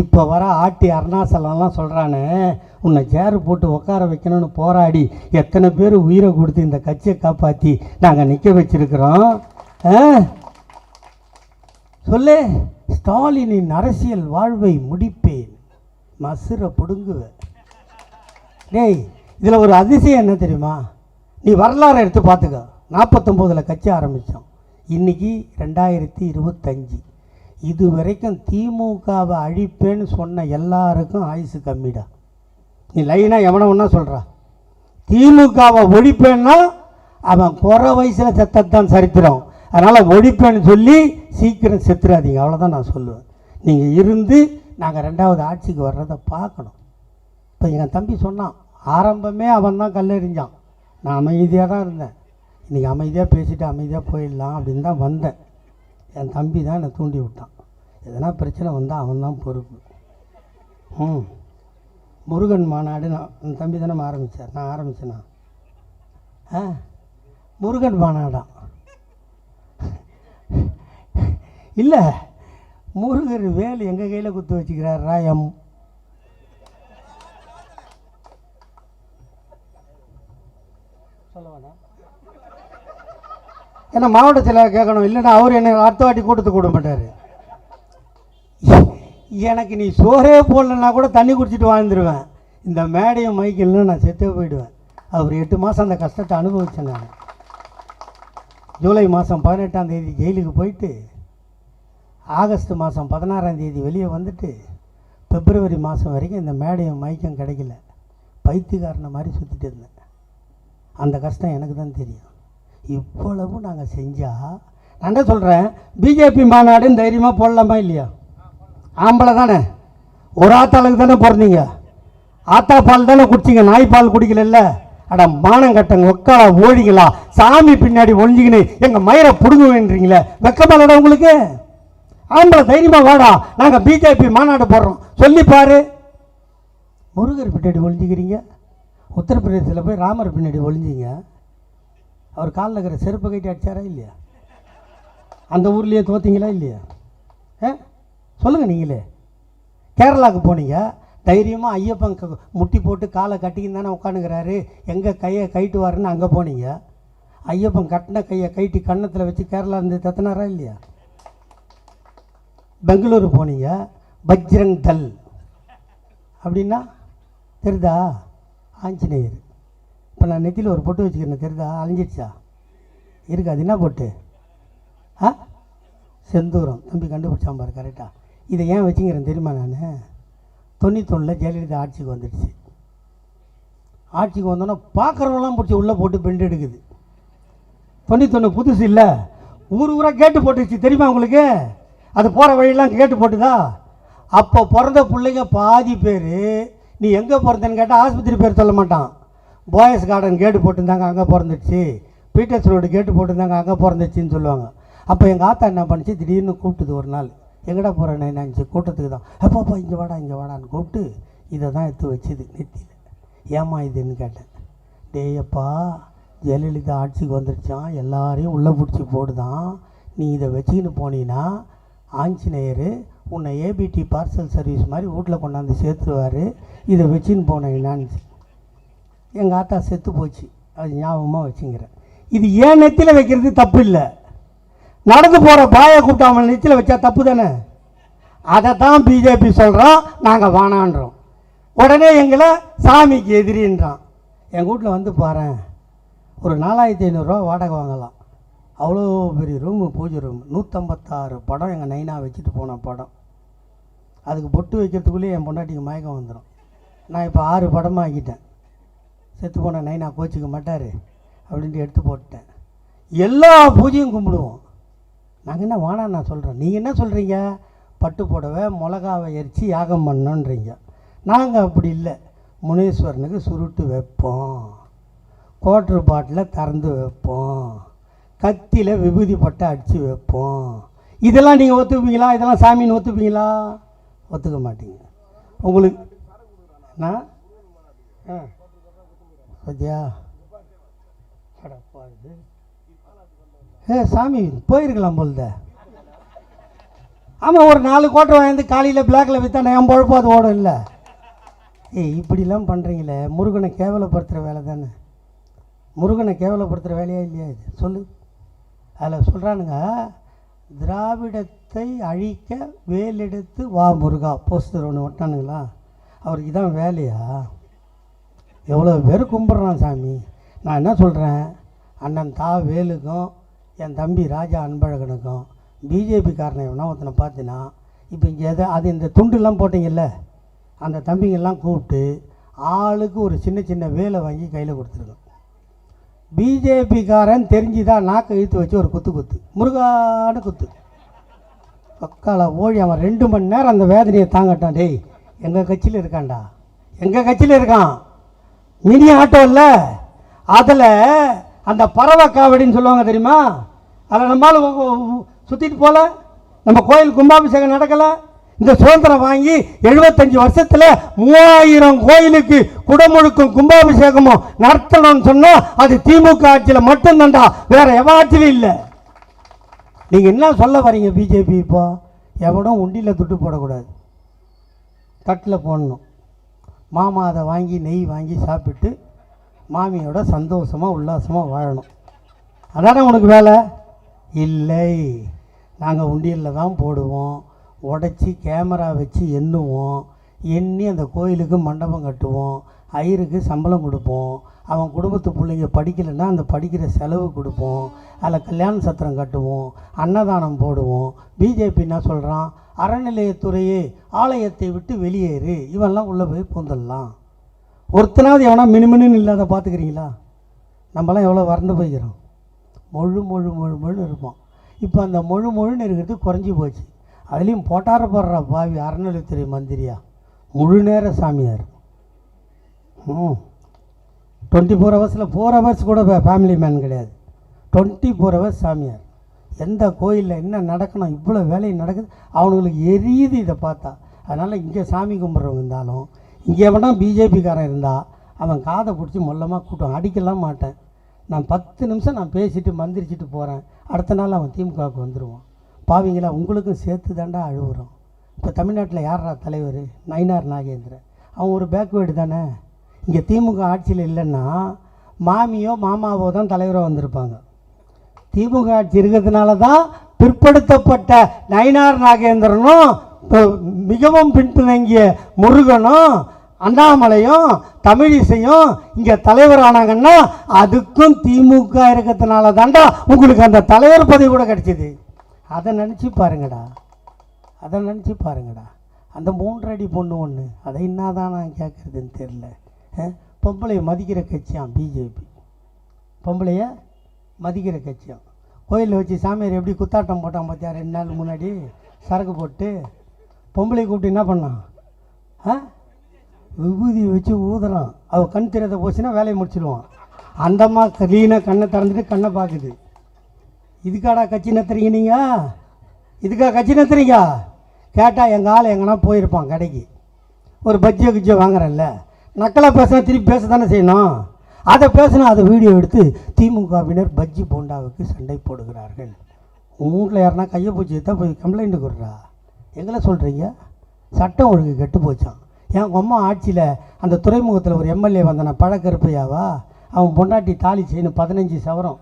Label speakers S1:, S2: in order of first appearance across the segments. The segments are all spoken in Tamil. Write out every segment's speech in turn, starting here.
S1: இப்போ வர ஆட்டி அருணாசலம்லாம் சொல்கிறானே உன்னை சேரு போட்டு உட்கார வைக்கணும்னு போராடி எத்தனை பேர் உயிரை கொடுத்து இந்த கட்சியை காப்பாற்றி நாங்கள் நிற்க வச்சிருக்கிறோம்? சொல்லு. ஸ்டாலினின் அரசியல் வாழ்வை முடிப்பேன். மசுரை பிடுங்குவேன் டேய் இதில் ஒரு அதிசயம் என்ன தெரியுமா? நீ வரலாறு எடுத்து பார்த்துக்க. நாற்பத்தொம்போதில் கட்சி ஆரம்பித்தோம் இன்னைக்கு ரெண்டாயிரத்தி இருபத்தஞ்சி. இது வரைக்கும் திமுகவை அழிப்பேன்னு சொன்ன எல்லாருக்கும் ஆயுசு கம்மிடா. நீ லைனாக எவனை ஒன்றா சொல்கிறா திமுகவை ஒழிப்பேன்னா அவன் குறை வயசில் செத்தத்தான் சரித்திரம். அதனால் ஒழிப்பேன்னு சொல்லி சீக்கிரம் செத்துறாதீங்க. அவ்வளோதான் நான் சொல்லுவேன். நீங்கள் இருந்து நாங்கள் ரெண்டாவது ஆட்சிக்கு வர்றதை பார்க்கணும். இப்போ என் தம்பி சொன்னான் ஆரம்பமே அவன் தான் கல்லெறிஞ்சான். நான் அமைதியாக தான் இருந்தேன். இன்றைக்கி அமைதியாக பேசிவிட்டு அமைதியாக போயிடலாம் அப்படின்னு தான் வந்தேன். என் தம்பி தான் என்னை தூண்டி விட்டான். எதனா பிரச்சனை வந்தால் அவன் தான் பொறுப்பு. ம் முருகன் மாநாடு நான் என் தம்பி தானே ஆரம்பித்தார் நான் ஆரம்பித்தேனா ஆ? முருகன் மாநாடா? இல்லை முருகர் வேல் எங்கள் கையில் குத்து வச்சுக்கிறார் ராயம்? சொல்ல ஏன்னா மாவட்ட செயலாளர் கேட்கணும். இல்லைன்னா அவர் என்னை அடுத்த வாட்டி கூட்டத்துக்கு கூட மாட்டார். எனக்கு நீ சோறே போடலன்னா கூட தண்ணி குடிச்சிட்டு வாழ்ந்துருவேன். இந்த மேடையும் மைக்கில்னு நான் செத்தே போயிடுவேன். அவர் எட்டு மாதம் அந்த கஷ்டத்தை அனுபவிச்சேன் நான். ஜூலை மாதம் பதினெட்டாம் தேதி ஜெயிலுக்கு போயிட்டு ஆகஸ்ட் மாதம் பதினாறாம் தேதி வெளியே வந்துட்டு பிப்ரவரி மாதம் வரைக்கும் இந்த மேடையும் மயக்கம் கிடைக்கல. பைத்தியக்காரனை மாதிரி சுற்றிட்டு இருந்தேன். அந்த கஷ்டம் எனக்கு தான் தெரியும். இவ்வளவும் நாங்கள் செஞ்சால் நான் என்ன சொல்கிறேன் பிஜேபி மாநாடுன்னு தைரியமாக போடலாமா இல்லையா? ஆம்பளை தானே? ஒரு ஆத்தாளுக்கு தானே பிறந்தீங்க? ஆத்தா பால் தானே குடிச்சிங்க நாய் பால் குடிக்கல அட மானம் கட்டங்க ஒக்கால ஓழிங்களா சாமி பின்னாடி ஒழிஞ்சிக்கின்னு எங்கள் மயிரை பிடுங்குவேன்றீங்களே? வெக்கமாலடா உங்களுக்கு? ஆம்பளை தைரியமாக வாடா நாங்கள் பிஜேபி மாநாடு போடுறோம். சொல்லி பாரு. முருகர் பின்னாடி ஒழிஞ்சிக்கிறீங்க உத்தரப்பிரதேசத்தில் போய் ராமர் பின்னாடி ஒழிஞ்சிங்க அவர் காலில் இருக்கிற செருப்பு கட்டி அடிச்சாரா இல்லையா? அந்த ஊர்லேயே தோத்திங்களா இல்லையா? ஆ? சொல்லுங்கள் நீங்களே. கேரளாவுக்கு போனீங்க தைரியமாக ஐயப்பன் க- முட்டி போட்டு காலை கட்டிக்கின்னு தானே உட்காந்துக்கிறாரு எங்கே கையை கைட்டுவாருன்னு அங்கே போனீங்க. ஐயப்பன் கட்டின கையை கைட்டி கன்னத்தில் வச்சு கேரளா இருந்து தத்தினாரா இல்லையா? பெங்களூரு போனீங்க பஜ்ரங் தல் அப்படின்னா தெரிதா? ஆஞ்சநேயர். இப்போ நான் நெத்தியில் ஒரு பொட்டு வச்சுக்கிறேன் தெரிதா? அழிஞ்சிடுச்சா? இருக்காது என்ன பொட்டு? ஆ? செந்தூரம். தம்பி கண்டுபிடிச்சாம்பார் கரெக்டாக இதை ஏன் வச்சுங்கிறேன் தெரியுமா நான்? தொண்ணூத்தொன்னில் ஜெயலலிதா ஆட்சிக்கு வந்துடுச்சு. ஆட்சிக்கு வந்தோன்னே பார்க்குறவங்களாம் பிடிச்சி உள்ளே போட்டு பெண்டு எடுக்குது. தொண்ணூத்தொன்று புதுசு இல்லை. ஊர் ஊராக கேட்டு போட்டுச்சு தெரியுமா உங்களுக்கு? அது போகிற வழியெல்லாம் கேட்டு போட்டுதா? அப்போ பிறந்த பிள்ளைங்க பாதி பேர் நீ எங்கே பிறந்தேன்னு கேட்டால் ஆஸ்பத்திரி பேர் சொல்ல மாட்டான். போயஸ் கார்டன் கேட்டு போட்டிருந்தாங்க அங்கே பிறந்துடுச்சு. பீட்டர்ஸ் ரோடு கேட்டு போட்டிருந்தாங்க அங்கே பிறந்துச்சின்னு சொல்லுவாங்க. அப்போ எங்கள் ஆத்தா என்ன பண்ணுச்சு? திடீர்னு கூப்பிட்டுது ஒரு நாள். எங்கடா போகிறேன்னு நினச்சி கூட்டத்துக்கு தான்? அப்பாப்பா இங்கே வாடா இங்கே வாடான்னு கூப்பிட்டு இதை தான் எடுத்து வச்சுது நெத்தியில். ஏமா இதுன்னு கேட்டேன். டேயப்பா ஜெயலலிதா ஆட்சிக்கு வந்துடுச்சான் எல்லாரையும் உள்ளே பிடிச்சி போடுதான். நீ இதை வச்சுக்கின்னு போனீன்னா ஆஞ்சநேயர் உன்னை ஏபிடி பார்சல் சர்வீஸ் மாதிரி வீட்டில் கொண்டாந்து சேர்த்துருவார். இதை வச்சுன்னு போனீங்கன்னான்னு எங்கள் ஆத்தா செத்து போச்சு. அது ஞாபகமாக வச்சுங்கிறேன் இது ஏன் நெத்தியில் வைக்கிறது? தப்பு இல்லை. நடந்து போகிற பாய கூட்டாமல் நெச்சில் நெத்தியில் வச்சா தப்பு தானே? அதை தான் பிஜேபி சொல்கிறோம் நாங்கள் வானான்றோம் உடனே எங்களை சாமிக்கு எதிரின்றான். எங்கள் வீட்டில் வந்து பாரேன் ஒரு நாலாயிரத்தி ஐநூறுரூவா வாடகை வாங்கலாம். அவ்வளோ பெரிய ரூமு பூஜை ரூம் நூற்றம்பத்தாறு படம் எங்கள் நைனா வச்சுட்டு போன படம். அதுக்கு பொட்டு வைக்கிறதுக்குள்ளேயே என் பொண்டாட்டிக்கு மயக்கம் வந்துடும் நான் இப்போ ஆறு படமாக ஆக்கிட்டேன். செத்து போன நைனா கோச்சிக்க மாட்டார் அப்படின்ட்டு எடுத்து போட்டுட்டேன். எல்லா பூஜையும் கும்பிடுவோம். நாங்கள் என்ன வாணா நான் சொல்கிறேன் நீங்கள் என்ன சொல்கிறீங்க பட்டு புடவை மிளகாவை எரித்து யாகம் பண்ணோன்றீங்க. நாங்கள் அப்படி இல்லை. முனீஸ்வரனுக்கு சுருட்டு வைப்போம். கோட்ரு பாட்டில் திறந்து வைப்போம். கத்தியில் விபூதி பட்டை அடித்து வைப்போம். இதெல்லாம் நீங்கள் ஒத்துப்பீங்களா? இதெல்லாம் சாமின்னு ஒத்துப்பீங்களா? ஒத்துக்க மாட்டீங்க. உங்களுக்கு நான் ஆ. சத்யா. அடப்பா இது ஏ சாமி போயிருக்கலாம் போல்த ஆமாம் ஒரு நாலு கோட்டை வாங்கி காலையில் பிளாக்கில் விற்றா நான் பழப்போ அது ஓடும் இல்லை. ஏய் இப்படிலாம் பண்ணுறீங்களே முருகனை கேவலப்படுத்துகிற வேலை தானே. முருகனை கேவலப்படுத்துகிற வேலையா இல்லையா இது? சொல்லு. அதில் சொல்கிறானுங்க திராவிடத்தை அழிக்க வேலெடுத்து வா முருகா போஸ்டர் ஒன்று ஒட்டானுங்களா? அவருக்கு இதான் வேலையா? எவ்வளோ பேர் கும்பிட்றான் சாமி. நான் என்ன சொல்கிறேன் அண்ணன் தா வேலுக்கும் என் தம்பி ராஜா அன்பழகனுக்கும் பிஜேபி காரனை எவனா ஒருத்தனை பார்த்தினா இப்போ இங்கே எதை அது இந்த துண்டுலாம் போட்டிங்கல்ல அந்த தம்பிங்கெல்லாம் கூப்பிட்டு ஆளுக்கு ஒரு சின்ன சின்ன வேலை வாங்கி கையில் கொடுத்துருக்கோம் பிஜேபிக்காரன் தெரிஞ்சுதான் நாக்கை இழுத்து வச்சு ஒரு குத்து குத்து முருகான குத்து. பக்கால ஓடி அவன் ரெண்டு மணி நேரம் அந்த வேதனையை தாங்கட்டான் டேய் எங்கள் கட்சியில் இருக்கான்டா எங்கள் கட்சியில் இருக்கான் மினி ஆட்டோ இல்லை அதில் அந்த பறவை காவடின்னு சொல்லுவாங்க தெரியுமா? அதை நம்மளால் சுற்றிட்டு போகல. நம்ம கோயில் கும்பாபிஷேகம் நடக்கலை. இந்த சுதந்திரம் வாங்கி எழுபத்தஞ்சு வருஷத்தில் மூவாயிரம் கோயிலுக்கு குடமுழுக்கும் கும்பாபிஷேகமும் நடத்தணும்னு சொன்னால் அது திமுக ஆட்சியில் மட்டும்தான்டா. வேற எவன் ஆட்சியிலும் இல்லை. நீங்கள் என்ன சொல்ல வரீங்க பிஜேபி இப்போ? எவனும் உண்டியில் துட்டு போடக்கூடாது. தட்டில் போடணும். மாமா அதை வாங்கி நெய் வாங்கி சாப்பிட்டு மாமியோட சந்தோஷமாக உல்லாசமாக வாழணும். அதானே உனக்கு வேலை? இல்லை. நாங்கள் உண்டியலில் தான் போடுவோம். உடச்சி கேமரா வச்சு எண்ணுவோம். எண்ணி அந்த கோயிலுக்கு மண்டபம் கட்டுவோம். ஐயருக்கு சம்பளம் கொடுப்போம். அவன் குடும்பத்து பிள்ளைங்க படிக்கலைன்னா அந்த படிக்கிற செலவு கொடுப்போம். அதில் கல்யாண சத்திரம் கட்டுவோம். அன்னதானம் போடுவோம். பிஜேபி என்ன சொல்கிறான் அறநிலையத்துறையே ஆலயத்தை விட்டு வெளியேறு. இவன்லாம் உள்ளே போய் பூந்துடலாம். ஒருத்தனாவது எவனா மினுமினுன்னு இல்லாத பார்த்துக்கிறீங்களா? நம்மலாம் எவ்வளோ வறண்டு போய்க்கிறோம். மொழு மொழு மொழு மொழுன்னு இருப்போம். இப்போ அந்த மொழு மொழுன்னு இருக்கிறது குறைஞ்சி போச்சு. அதுலேயும் போட்டாரப்படுற பாவி அறநிலையத்துறை மந்திரியா? முழு நேர சாமியார். ம். டுவெண்ட்டி ஃபோர் ஹவர்ஸில் ஃபோர் ஹவர்ஸ் கூட ஃபேமிலி மேன் கிடையாது. டுவெண்ட்டி ஃபோர் ஹவர்ஸ் சாமியார். எந்த கோயிலில் என்ன நடக்கணும் இவ்வளோ வேலை நடக்குது. அவனுங்களுக்கு எரியுது இதை பார்த்தா. அதனால் இங்கே சாமி கும்பிட்றவங்க இருந்தாலும் இங்கே எவனா பிஜேபிக்காரன் இருந்தால் அவன் காதை பிடிச்சி மொல்லமாக கூட்டம் அடிக்கலாம் மாட்டேன். நான் பத்து நிமிஷம் நான் பேசிட்டு மந்திரிச்சிட்டு போகிறேன் அடுத்த நாள் அவன் திமுகவுக்கு வந்துடுவான் பாவிங்களா? உங்களுக்கும் சேர்த்து தாண்டா அழுகுறோம் இப்போ தமிழ்நாட்டில் யாரா தலைவர்? நயினார் நாகேந்திரன். அவன் ஒரு பேக்வேர்டு தானே? இங்கே திமுக ஆட்சியில் இல்லைன்னா மாமியோ மாமாவோ தான் தலைவராக வந்திருப்பாங்க. திமுக ஆட்சி இருக்கிறதுனால தான் பிற்படுத்தப்பட்ட நயினார் நாகேந்திரனும் மிகவும் பின்தங்கிய முருகனும் அண்ணாமலையும் தமிழிசையும் இங்கே தலைவர் ஆனாங்கன்னா அதுக்கும் திமுக இருக்கிறதுனால தாண்டா உங்களுக்கு அந்த தலைவர் பதவி கூட கிடைச்சிது. அதை நினச்சி பாருங்கடா. அதை நினச்சி பாருங்கடா. அந்த மூன்றடி பொண்ணு ஒன்று அதை என்னதான் நான் கேட்குறதுன்னு தெரில பொம்பளையை மதிக்கிற கட்சியாம் பிஜேபி. பொம்பளைய மதிக்கிற கட்சியாம். கோயிலில் வச்சு சாமியார் எப்படி குத்தாட்டம் போட்டான் பார்த்தியா ரெண்டு நாள் முன்னாடி? சரக்கு போட்டு பொம்பளை கூப்பிட்டு என்ன பண்ணான் ஆ? விபூதி வச்சு ஊதுறான். அவள் கண் தெரியாத போச்சுன்னா வேலையை முடிச்சிடுவான் அந்தம்மா க்ளீனாக கண்ணை திறந்துட்டு கண்ணை பார்க்குது. இதுக்காடா கட்சி நத்துறீங்க நீங்கள் இதுக்கா கட்சி நத்துறீங்க கேட்டால் எங்கள் ஆள் எங்கன்னா போயிருப்பான் கடைக்கு. ஒரு பஜ்ஜியோ கிஜ்ஜியோ வாங்குறேன்ல. நக்கலாக பேசினா திருப்பி பேச தானே செய்யணும்? அதை பேசினா அதை வீடியோ எடுத்து திமுகவினர் பஜ்ஜி போண்டாவுக்கு சண்டை போடுகிறார்கள். உங்கள் யாருன்னா கையை பூச்சி தான் போய் கம்ப்ளைண்ட் கொடுறா எங்களை சொல்கிறீங்க சட்டம் ஒழுங்கு கெட்டு போச்சான் என் அம்மா ஆட்சியில் அந்த துறைமுகத்தில் ஒரு எம்எல்ஏ வந்தான. பழக்கருப்பையாவா அவன் பொண்டாட்டி தாலி செய்யணும் பதினஞ்சு சவரம்.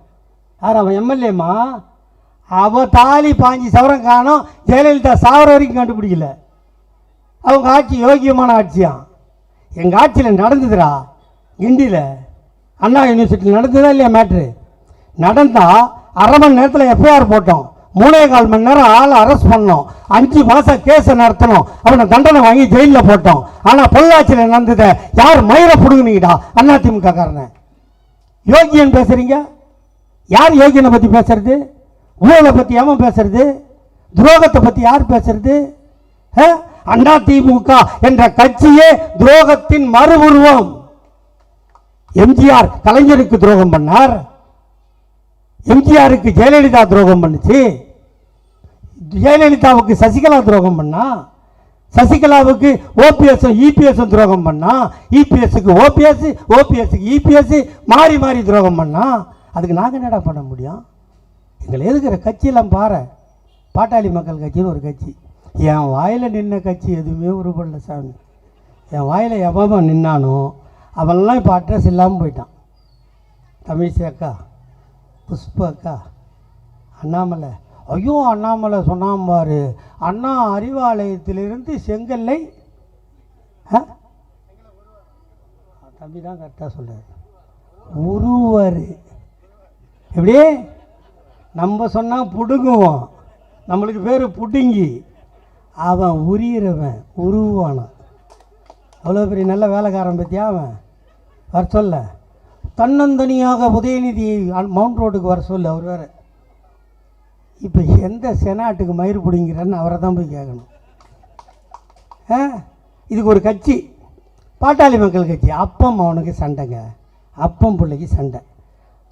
S1: யார் அவன் எம்எல்ஏம்மா அவள் தாலி பாஞ்சு சவரம் காணும். ஜெயலலிதா சாவர வரைக்கும் கண்டுபிடிக்கல. அவங்க ஆட்சி யோகியமான ஆட்சியான் எங்கள் ஆட்சியில் நடந்ததுடா. கிண்டியில். அண்ணா யூனிவர்சிட்டியில் நடந்ததா இல்லையா மேட்ரு நடந்தால் அரை மணி நேரத்தில் எஃப்ஐஆர் போட்டோம். மூணே கால் மணி நேரம் ஆளை அரெஸ்ட் பண்ணோம். அஞ்சு மாதம் கேஸை நடத்தணும் அவனை தண்டனை வாங்கி ஜெயிலில் போட்டோம். ஆனால் பொள்ளாச்சியில் நடந்ததை யார் மயிரை பிடுங்குனீங்கடா? அண்ணா திமுக காரனை. யோகியன் பேசுகிறீங்க யார் யோகியனை பற்றி பேசுறது? ஊழலை பற்றி எவன் பேசுறது? துரோகத்தை பற்றி யார் பேசுறது? அண்ணா திமுக என்ற கட்சியே துரோகத்தின் மறு உருவம் எம்ஜிஆர் கலைஞருக்கு துரோகம் பண்ணார். எம்ஜிஆருக்கு ஜெயலலிதா துரோகம் பண்ணுச்சு. ஜெயலலிதாவுக்கு சசிகலா துரோகம் பண்ணா? சசிகலாவுக்கு ஓபிஎஸ் இபிஎஸ் துரோகம் பண்ணா? இபிஎஸ்க்கு ஓபிஎஸ் ஓபிஎஸ்க்கு இபிஎஸ் மாறி மாறி துரோகம் பண்ணா? அதுக்கு நாங்கள் என்னடா பண்ண முடியும்? எங்களை எதுக்குற கட்சியெல்லாம் பாரு. பாட்டாளி மக்கள் கட்சின்னு ஒரு கட்சி. என் வாயில் நின்ன கட்சி எதுவுமே உருப்படல சாமி. என் வாயில் எவன் நின்னானோ அவன்லாம் இப்போ அட்ரஸ் இல்லாமல் போயிட்டான். தமிழ் சேக்கா புஷ்பு அக்கா அண்ணாமலை. ஐயோ அண்ணாமலை சொன்னான் பாரு. அண்ணா அறிவாலயத்திலிருந்து செங்கல்லை ஆ? தம்பி தான் கரெக்டாக சொல்கிறார் உருவர். எப்படி? நம்ம சொன்னால் புடுங்குவோம் நம்மளுக்கு பேர் புடுங்கி. அவன் உரியிறவன் உருவானான் அவ்வளோ பெரிய நல்ல வேலைக்காரன் பற்றியா அவன்? வர சொல்ல. தன்னந்தனியாக உதயநிதி மவுண்ட் ரோட்டுக்கு வர சொல்லு அவர் வேறு. இப்போ எந்த செனாட்டுக்கு மயிர் பிடிங்கிறன்னு அவரை தான் போய் கேட்கணும். ஆ? இதுக்கு ஒரு கட்சி. பாட்டாளி மக்கள் கட்சி. அப்பம் அவனுக்கு சண்டைங்க. அப்பம் பிள்ளைக்கு சண்டை.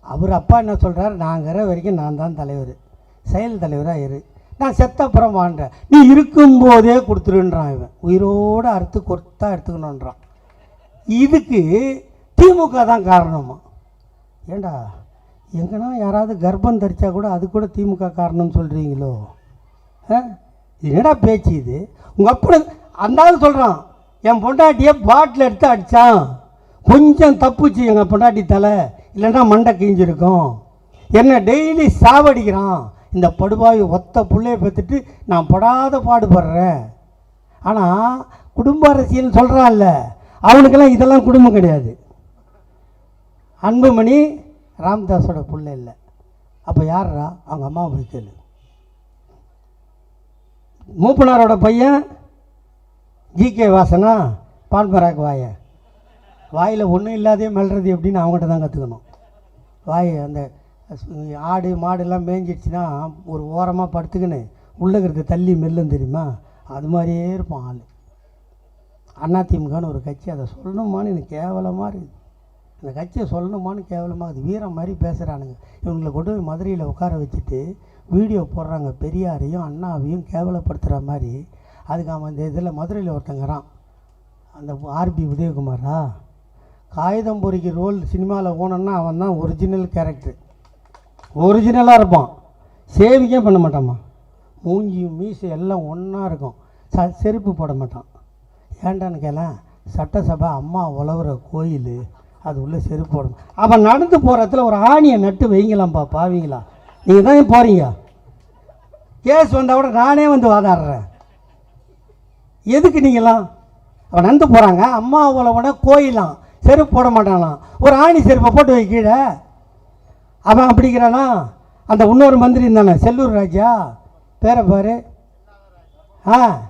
S1: அவர் அப்பா என்ன சொல்கிறார் நாங்கிற வரைக்கும் நான் தான் தலைவர். செயல் தலைவராக இரு. நான் செத்தப்புறம் வாழ்கிறேன் நீ இருக்கும்போதே கொடுத்துருன்றான் இவன். உயிரோடு அறுத்து கொத்தா எடுத்துக்கணுன்றான். இதுக்கு திமுக தான் காரணமா. ஏண்டா எங்கன்னா யாராவது கர்ப்பம் தரித்தா கூட அது கூட திமுக காரணம்னு சொல்கிறீங்களோ ஆ? இது என்னடா பேச்சு இது? உங்கள் அப்படி அந்த ஆள் சொல்கிறான் என் பொண்டாட்டியை பாட்டில் எடுத்து அடித்தான் கொஞ்சம் தப்புச்சு எங்கள் பொண்டாட்டி தலை இல்லைன்னா மண்டை கிழிஞ்சிருக்கும். என்னை டெய்லி சாவடிக்கிறான். இந்த படுபாவி ஒத்த புள்ளைய பெற்றுட்டு நான் படாத பாடுபடுறேன். ஆனால் குடும்ப அரசியல்னு சொல்கிறான்ல அவனுக்கெல்லாம் இதெல்லாம் குடும்பம் கிடையாது. அன்புமணி ராம்தாஸோட பிள்ளை இல்லை. அப்போ யாரா அவங்க அம்மாவை போய் கேளு. மூப்பனாரோட பையன் ஜிகே வாசனா பான்பராக் வாய. வாயில் ஒன்றும் இல்லாதே மெல்றது எப்படின்னு அவங்ககிட்ட தான் கற்றுக்கணும் வாய் அந்த ஆடு மாடுலாம் மேய்ஞ்சிடுச்சுன்னா ஒரு ஓரமாக படுத்துக்கின்னு உள்ளே இருக்கிறது தள்ளி மெல்லும் தெரியுமா? அது மாதிரியே இருப்பான் ஆள். அதிமுகன்னு ஒரு கட்சி அதை சொல்லணுமான்னு எனக்கு கேவலமாக இருக்குது. அந்த கட்சியை சொல்லணுமான்னு கேவலமாக அது வீரம் மாதிரி பேசுகிறானுங்க இவங்களை கொண்டு போய் மதுரையில் உட்கார வச்சுட்டு வீடியோ போடுறாங்க பெரியாரையும் அண்ணாவையும் கேவலப்படுத்துகிற மாதிரி. அதுக்கு அவன் இந்த இதில் மதுரையில் ஒருத்தங்கிறான். அந்த ஆர்பி உதயகுமாரா? காகிதம் பொறிக்கு ரோல் சினிமாவில் போனோன்னா அவன் தான் ஒரிஜினல் கேரக்டர் ஒரிஜினலாக இருப்பான். சேவிக்கே பண்ண மாட்டான்மா. மூஞ்சியும் மீசு எல்லாம் ஒன்றா இருக்கும். ச செருப்பு போட மாட்டான். ஏன்டான்னு கேளேன். சட்டசபை அம்மா உழவுற கோயில் அது உள்ளே செருப்பு போடணும். மா- அவன் நடந்து போகிற இடத்துல ஒரு ஆணியை நட்டு வைங்களாம்ப்பா பாவீங்களா? நீங்கள் தான் போகிறீங்க கேஸ் வந்தால் கூட நானே வந்து வாதாடுறேன். எதுக்கு நீங்களாம் அவன் நடந்து போகிறாங்க அம்மா உழவுன கோயிலாம் செருப்பு போட மாட்டானாம் ஒரு ஆணி செருப்பை போட்டு வை கீழே. அவன் அப்படிங்கிறானா? அந்த இன்னொரு மந்திரி இருந்தானே செல்லூர் ராஜா? பேரை பாரு. ஆ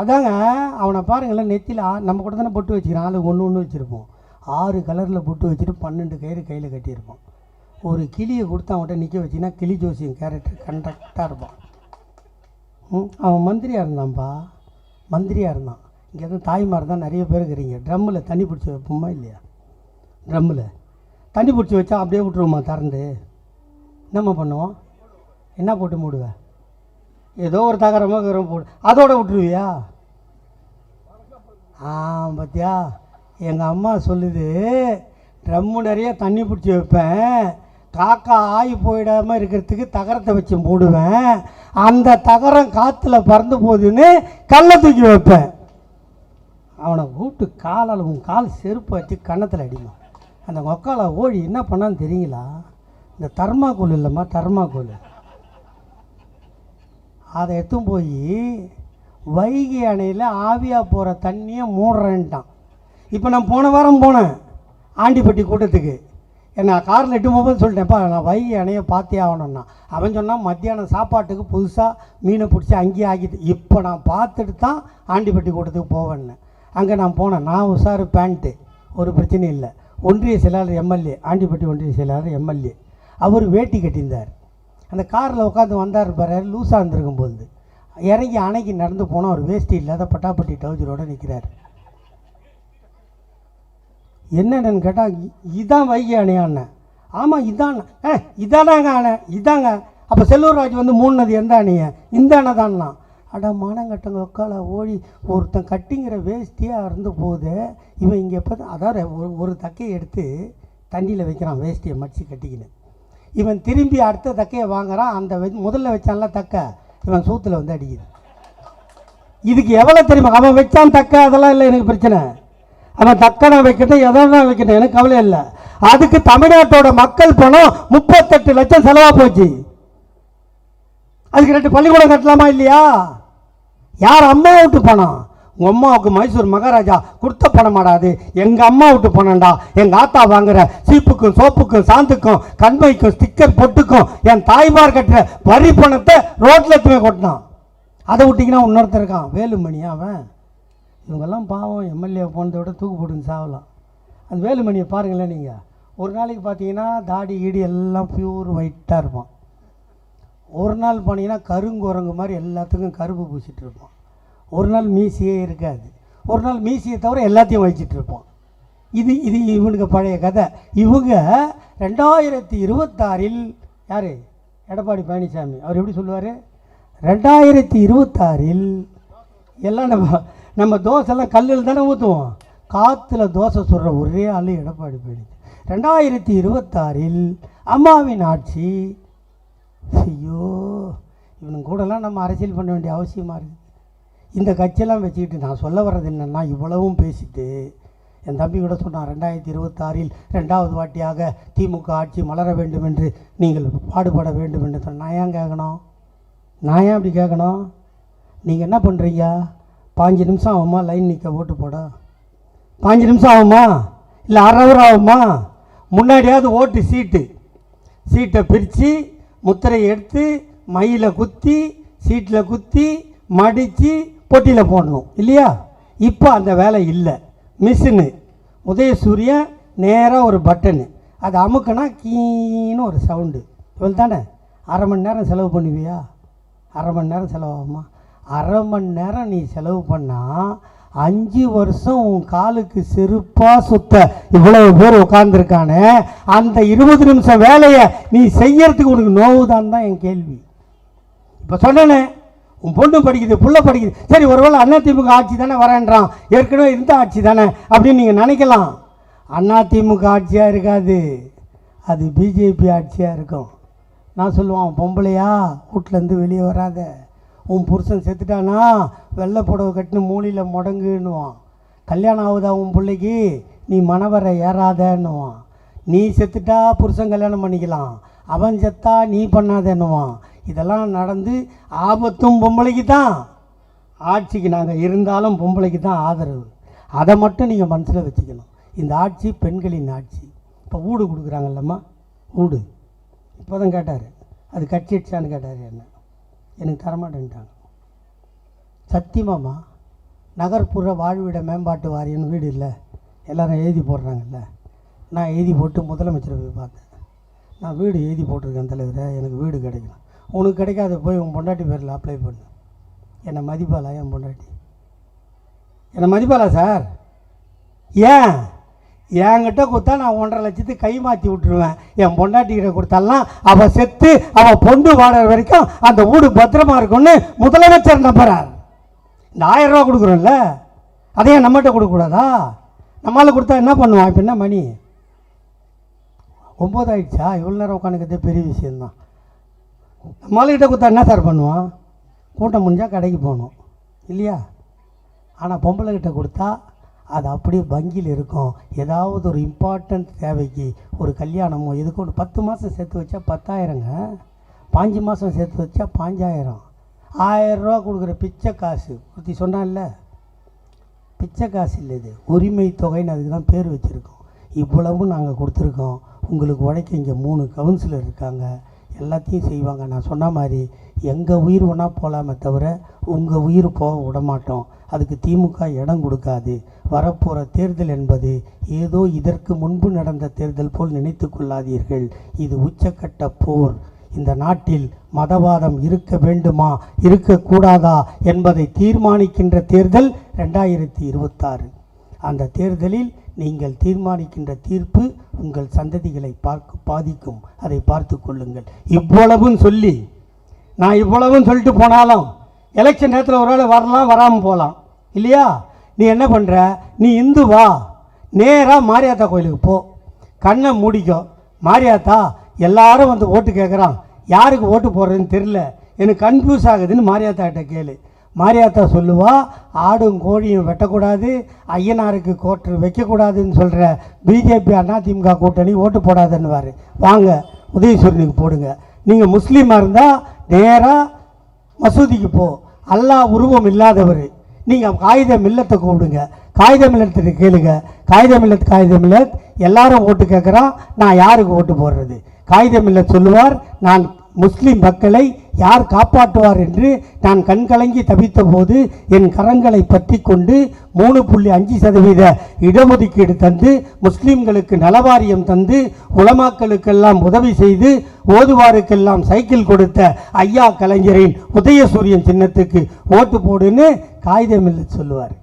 S1: அதாங்க அவனை பாருங்களேன் நெத்தியில் நம்ம கூட தானே பொட்டு வச்சுக்கிறான் ஆளு ஒன்று ஒன்று வச்சுருப்போம். ஆறு கலரில் புட்டு வச்சுட்டு பன்னெண்டு கயிறு கையில் கட்டியிருப்போம் ஒரு கிளியை கொடுத்து அவன்கிட்ட நிற்க வச்சிங்கன்னா கிளி ஜோசியம் கேரக்டர் கண்டக்டாக இருப்பான். அவன் மந்திரியாக இருந்தான்ப்பா மந்திரியாக இருந்தான். இங்கே தான் தாய்மார் தான் நிறைய பேர் இருக்கிறீங்க. ட்ரம்மில் தண்ணி பிடிச்சி வைப்போமா இல்லையா? ட்ரம்மில். தண்ணி பிடிச்சி வச்சா அப்படியே விட்ருவோமா திறந்து? என்னம்மா பண்ணுவோம்? என்ன போட்டு மூடுவேன் ஏதோ ஒரு தகரமாக போட்டு போடு. அதோட விட்டுருவியா? ஆ பார்த்தியா எங்கள் அம்மா சொல்லுது ட்ரம்மு நிறைய தண்ணி பிடிச்சி வைப்பேன். காக்கா ஆகி போயிடாமல் இருக்கிறதுக்கு தகரத்தை வச்சு மூடுவேன். அந்த தகரம் காற்றுல பறந்து போகுதுன்னு கல்லை தூக்கி வைப்பேன். அவனை வீட்டு காலால் உன் கால் செருப்பு வச்சு கன்னத்தில் அடிக்கும் அந்த மொக்கால ஓடி என்ன பண்ணான்னு தெரியுங்களா? இந்த தர்மாக்கோல் இல்லைம்மா தர்மாக்கோல். அதை எடுத்துன்னு போய் வைகை அணையில் ஆவியாக போகிற தண்ணியை மூடுறேன்ட்டான். இப்போ நான் போன வாரம் போனேன் ஆண்டிப்பட்டி கூட்டத்துக்கு. என்ன காரில் எட்டு போகும்போது சொல்லிட்டேன்ப்பா நான் வைகை அணையை பார்த்தே ஆகணும்னா. அவன் சொன்னால் மத்தியானம் சாப்பாட்டுக்கு புதுசாக மீனை பிடிச்சி அங்கேயே ஆக்கிட்டு இப்போ நான் பார்த்துட்டு தான் ஆண்டிப்பட்டி கூட்டத்துக்கு போவேன்னு. அங்கே நான் போனேன். நான் உஷாரு பேண்ட்டு. ஒரு பிரச்சனையும் இல்லை. ஒன்றிய செயலாளர் எம்எல்ஏ ஆண்டிப்பட்டி ஒன்றிய செயலாளர் எம்எல்ஏ. அவர் வேட்டி கட்டியிருந்தார். அந்த காரில் உட்காந்து வந்தார் பாரு லூஸாக இருந்திருக்கும் போது இறங்கி அணைக்கு நடந்து போனால் ஒரு வேஷ்டி இல்லாத பட்டாப்பட்டி டவுஜரோடு நிற்கிறார் என்னன்னு கேட்டால் இதான் வைகை அணையாண்ணே ஆமாம் இதான். ஏ இதானாங்க அணை இதாங்க. அப்போ செல்லூர் ராஜ் வந்து மூணுனது எந்த அணையை? இந்த அணை தான்னா? அட மானங்கட்டங்க உக்கால ஓடி. ஒருத்தன் கட்டிங்கிற வேஷ்டியாக இருந்து போது இவன் இங்கே எப்போ அதாவது ஒரு ஒரு தக்கையை எடுத்து தண்ணியில் வைக்கிறான் வேஷ்டியை மடித்து கட்டிக்கின்னு. இவன் திரும்பி அடுத்த தக்கையை வாங்குறான் அந்த முதல்ல வச்சான்ல தக்கை இவன் சூத்தில் வந்து அடிக்குது. இதுக்கு எவ்வளோ தெரியுமா? அவன் வச்சான் தக்க அதெல்லாம் இல்லை எனக்கு பிரச்சனை. அவன் தக்கனை வைக்கட்டும் எதனா வைக்கட்டும் எனக்கு கவலை இல்லை. அதுக்கு தமிழ்நாட்டோட மக்கள் பணம் முப்பத்தெட்டு லட்சம் செலவாக போச்சு. அதுக்கு ரெண்டு பள்ளிக்கூடம் கட்டலாமா இல்லையா? யார் அம்மா விட்டு பணம்? உங்கள் அம்மாவுக்கு மைசூர் மகாராஜா கொடுத்த பணம் மாடாது எங்கள் அம்மா விட்டு பணம்டா. எங்கள் ஆத்தா வாங்குற சீப்புக்கும் சோப்புக்கும் சாந்துக்கும் கண்மைக்கும் ஸ்டிக்கர் பொட்டுக்கும் என் தாய்மார் கட்டுற வரி பணத்தை ரோட்டில் எடுத்துமே கொட்டினான். அதை விட்டிங்கன்னா இன்னொருத்தன் இருக்கான். வேலுமணி அவன். இவங்கெல்லாம் பாவம் எம்எல்ஏ போனதை விட தூக்கு போட்டுன்னு சாவலாம். அந்த வேலுமணியை பாருங்களேன் நீங்கள் ஒரு நாளைக்கு பார்த்தீங்கன்னா தாடி ஈடி எல்லாம் பியூர் ஒயிட்டாக இருப்பான். ஒரு நாள் போனீங்கன்னா கருங்குரங்கு மாதிரி எல்லாத்துக்கும் கருப்பு பூசிட்டு இருப்பான். ஒரு நாள் மீசியே இருக்காது. ஒரு நாள் மீசியை தவிர எல்லாத்தையும் வச்சிட்டு இருப்பான். இது இது இவனுக்கு பழைய கதை. இவங்க ரெண்டாயிரத்தி இருபத்தாறில் யார்? எடப்பாடி பழனிசாமி. அவர் எப்படி சொல்லுவார்? ரெண்டாயிரத்தி இருபத்தாறில் எல்லாம் நம்ம நம்ம தோசைலாம் கல்லில் தானே ஊற்றுவோம் காற்றுல தோசை சுடுற ஒரே ஆள் எடப்பாடி போயிடுச்சு ரெண்டாயிரத்தி இருபத்தாறில் அம்மாவின் ஆட்சி. ஐயோ இவனுங்க கூடலாம் நம்ம அரசியல் பண்ண வேண்டிய அவசியமாக இருக்குது இந்த கட்சியெல்லாம் வச்சுக்கிட்டு நான் சொல்ல வர்றது என்னென்னா இவ்வளவும் பேசிட்டு என் தம்பி கூட சொன்னான் ரெண்டாயிரத்தி இருபத்தாறில் ரெண்டாவது வாட்டியாக திமுக ஆட்சி மலர வேண்டும் என்று நீங்கள் பாடுபட வேண்டும் என்று சொன்ன நான் ஏன் கேட்கணும்? நான் ஏன் அப்படி கேட்கணும்? நீங்கள் என்ன பண்ணுறீங்க பாஞ்சு நிமிஷம் ஆகுமா லைன் நிற்க ஓட்டு போட? பாஞ்சு நிமிஷம் ஆகுமா? இல்லை அரை ஹவர் ஆகுமா? முன்னாடியாவது ஓட்டு சீட்டு. சீட்டை பிரித்து முத்திரையை எடுத்து மயில குத்தி சீட்டில் குத்தி மடித்து பொட்டியில் போடணும். இல்லையா? இப்போ அந்த வேலை இல்லை. மிஷினு. உதயசூரியன் நேராக ஒரு பட்டனு. அது அமுக்குனா கீன்னு ஒரு சவுண்டு. இவ்வளோ தானே அரை மணி நேரம் செலவு பண்ணுவியா? அரை மணி நேரம் செலவாகுமா? அரை மணி நேரம் நீ செலவு பண்ணால் அஞ்சு வருஷம் உன் காலுக்கு செருப்பாக சுத்த. இவ்வளவு பேர் உட்காந்துருக்கானே அந்த இருபது நிமிஷம் வேலையை நீ செய்யறதுக்கு உனக்கு நோவுதான் தான் என் கேள்வி. இப்போ சொன்னேனே உன் பொண்ணு படிக்குது புள்ள படிக்குது. சரி ஒருவேளை அதிமுக ஆட்சி தானே வரேன்றான். ஏற்கனவே இருந்த ஆட்சி தானே அப்படின்னு நீங்கள் நினைக்கலாம். அதிமுக ஆட்சியாக இருக்காது. அது பிஜேபி ஆட்சியாக இருக்கும். நான் சொல்லுவான் பொம்பளையா? வீட்டிலேருந்து வெளியே வராத. உன் புருஷன் செத்துட்டானா? வெள்ளை புடவை கட்டின மூலையில் முடங்குன்னுவான். கல்யாணம் ஆகுதா உன் பிள்ளைக்கு? நீ மணவரை ஏறாதன்னுவான். நீ செத்துட்டா புருஷன் கல்யாணம் பண்ணிக்கலாம். அவன் செத்தா நீ பண்ணாதன்னுவான். இதெல்லாம் நடந்து ஆபத்தும் பொம்பளைக்கு தான் ஆட்சிக்கு நாங்கள் இருந்தாலும் பொம்பளைக்கு தான் ஆதரவு. அதை மட்டும் நீங்கள் மனசில் வச்சுக்கணும். இந்த ஆட்சி பெண்களின் ஆட்சி. இப்போ வீடு கொடுக்குறாங்கல்லம்மா. வீடு இப்போ தான் கேட்டார். அது கட்சிடுச்சான்னு கேட்டார் என்ன? எனக்கு தரமாட்டேன்ட்டாங்க. சத்தியமாம்மா நகர்ப்புற வாழ்விட மேம்பாட்டு வாரியம்னு வீடு இல்லை. எல்லோரும் எழுதி போடுறாங்கல்ல. நான் எழுதி போட்டு முதலமைச்சரை போய் பார்த்தேன். நான் வீடு எழுதி போட்டிருக்கேன் தலைவரை எனக்கு வீடு கிடைக்கும் உனக்கு கிடைக்காத போய் உன் பொண்டாட்டி பேரில் அப்ளை பண்ணு. என்னை மதிப்பாளா என் பொண்டாட்டி? என்னை மதிப்பாளா சார் ஏன்? என்கிட்ட கொடுத்தா நான் ஒன்றரை லட்சத்துக்கு கை மாற்றி விட்டுருவேன். என் பொண்டாட்டிக்கிட்ட கொடுத்தாலாம் அவள் செத்து அவள் பொண்ணு வாடுற வரைக்கும் அந்த வீடு பத்திரமா இருக்கும்னு முதலமைச்சர் நம்புறார். இந்த ஆயிரம் ரூபா கொடுக்குறோம்ல அதையும் நம்மகிட்ட கொடுக்கக்கூடாதா நம்மளால் கொடுத்தா என்ன பண்ணுவான்? இப்போ என்ன மணி? ஒம்பது ஆயிடுச்சா? இவ்வளோ நேரம் உட்காந்துக்கிறது பெரிய விஷயந்தான் நம்மள்கிட்ட கொடுத்தா என்ன சார் பண்ணுவான்? கூட்டம் முடிஞ்சால் கடைக்கு போகணும். இல்லையா? ஆனால் பொம்பளைக்கிட்ட கொடுத்தா அது அப்படியே வங்கியில் இருக்கும். ஏதாவது ஒரு இம்பார்ட்டன்ட் தேவைக்கு ஒரு கல்யாணமோ எதுக்கு ஒரு பத்து மாதம் சேர்த்து வச்சா பத்தாயிரங்க. பாஞ்சு மாதம் சேர்த்து வச்சா பாஞ்சாயிரம். ஆயிரரூவா கொடுக்குற பிச்சை காசு. ஒருத்தி சொன்னான்ல பிச்சை காசு இல்லை இது. உரிமை தொகைன்னு அதுக்கு தான் பேர் வச்சுருக்கோம். இவ்வளவும் நாங்கள் கொடுத்துருக்கோம். உங்களுக்கு உழைக்க இங்கே மூணு கவுன்சிலர் இருக்காங்க. எல்லாத்தையும் செய்வாங்க. நான் சொன்ன மாதிரி எங்கள் உயிர் ஒன்றா போகலாமே தவிர உங்கள் உயிர் போக விட மாட்டோம் அதுக்கு திமுக இடம் கொடுக்காது. வரப்போகிற தேர்தல் என்பது ஏதோ இதற்கு முன்பு நடந்த தேர்தல் போல் நினைத்து கொள்ளாதீர்கள். இது உச்சக்கட்ட போர். இந்த நாட்டில் மதவாதம் இருக்க வேண்டுமா? இருக்கக்கூடாதா என்பதை தீர்மானிக்கின்ற தேர்தல் ரெண்டாயிரத்தி இருபத்தாறு. அந்த தேர்தலில் நீங்கள் தீர்மானிக்கின்ற தீர்ப்பு உங்கள் சந்ததிகளை பார்க்க பாதிக்கும். அதை பார்த்து கொள்ளுங்கள். இவ்வளவும் சொல்லி நான் இவ்வளவும் சொல்லிட்டு போனாலும் எலெக்ஷன் நேரத்தில் ஒரு வேளை வரலாம் வராமல் போகலாம். இல்லையா? நீ என்ன பண்ணுற நீ இந்து வா. நேராக மாரியாத்தா கோயிலுக்கு போ. கண்ணை மூடிக்கோ. மாரியாத்தா எல்லாரும் வந்து ஓட்டு கேட்குறான் யாருக்கு ஓட்டு போடுறதுன்னு தெரில எனக்கு கன்ஃபியூஸ் ஆகுதுன்னு மாரியாத்தா கிட்ட கேளு. மாரியாத்தா சொல்லுவா ஆடும் கோழியும் வெட்டக்கூடாது ஐயனாருக்கு கோட்டு வைக்கக்கூடாதுன்னு சொல்கிற பிஜேபி அதிமுக கூட்டணி ஓட்டு போடாதுன்னுவார். வாங்க உதயசூரியனுக்கு போடுங்க. நீங்கள் முஸ்லீமாக இருந்தால் நேராக மசூதிக்கு போ. அல்லா உருவம் இல்லாதவர். நீங்கள் காகித மில்லத்தை கூப்பிடுங்க. காகித மில்லத்துக்கு கேளுங்க. காகித மில்லத் காகித மில்லத். எல்லாரும் ஓட்டு கேட்குறான் நான் யாருக்கு ஓட்டு போடுறது? காகித மில்லத் சொல்லுவார் நான் முஸ்லிம் மக்களை யார் காப்பாற்றுவார் என்று நான் கண்கலங்கி தவித்த போது என் கரங்களை பற்றி கொண்டு மூணு புள்ளி அஞ்சு சதவீத இடஒதுக்கீடு தந்து முஸ்லிம்களுக்கு நலவாரியம் தந்து உலமாக்களுக்கெல்லாம் உதவி செய்து ஓதுவாருக்கெல்லாம் சைக்கிள் கொடுத்த ஐயா கலைஞரின் உதயசூரியன் சின்னத்துக்கு ஓட்டு போடுன்னு காகிதம் இல்லை சொல்லுவார்.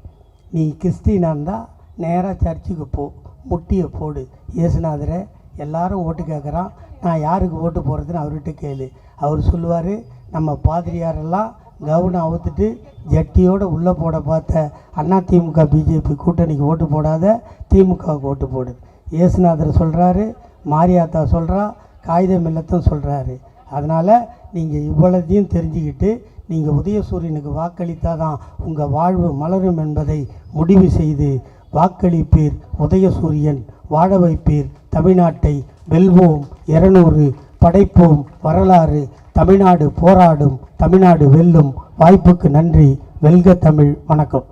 S1: நீ கிறிஸ்டீனாக இருந்தால் நேராக சர்ச்சுக்கு போ முட்டியை போடு இயேசுநாதரை எல்லாரும் ஓட்டு கேட்குறான் நான் யாருக்கு ஓட்டு போடுறதுன்னு அவர்கிட்ட கேளு. அவர் சொல்லுவார் நம்ம பாதிரியாரெல்லாம் கவுனை அவுத்துட்டு ஜட்டியோடு உள்ளே போட பார்த்த அண்ணா திமுக பிஜேபி கூட்டணிக்கு ஓட்டு போடாத திமுகவுக்கு ஓட்டு போடு. இயேசுநாதர் சொல்கிறாரு மாரியாத்தா சொல்கிறா காகிதம் இல்லத்தும் சொல்கிறாரு அதனால் நீங்கள் இவ்வளோத்தையும் தெரிஞ்சுக்கிட்டு நீங்கள் உதயசூரியனுக்கு வாக்களித்தால் தான் உங்கள் வாழ்வு மலரும் என்பதை முடிவு செய்து வாக்களிப்பீர் உதயசூரியன் வாழ வைப்பீர். தமிழ்நாட்டை வெல்வோம். இருநூறு படைப்போம். வரலாறு தமிழ்நாடு போராடும். தமிழ்நாடு வெல்லும். வாய்ப்புக்கு நன்றி. வெல்க தமிழ். வணக்கம்.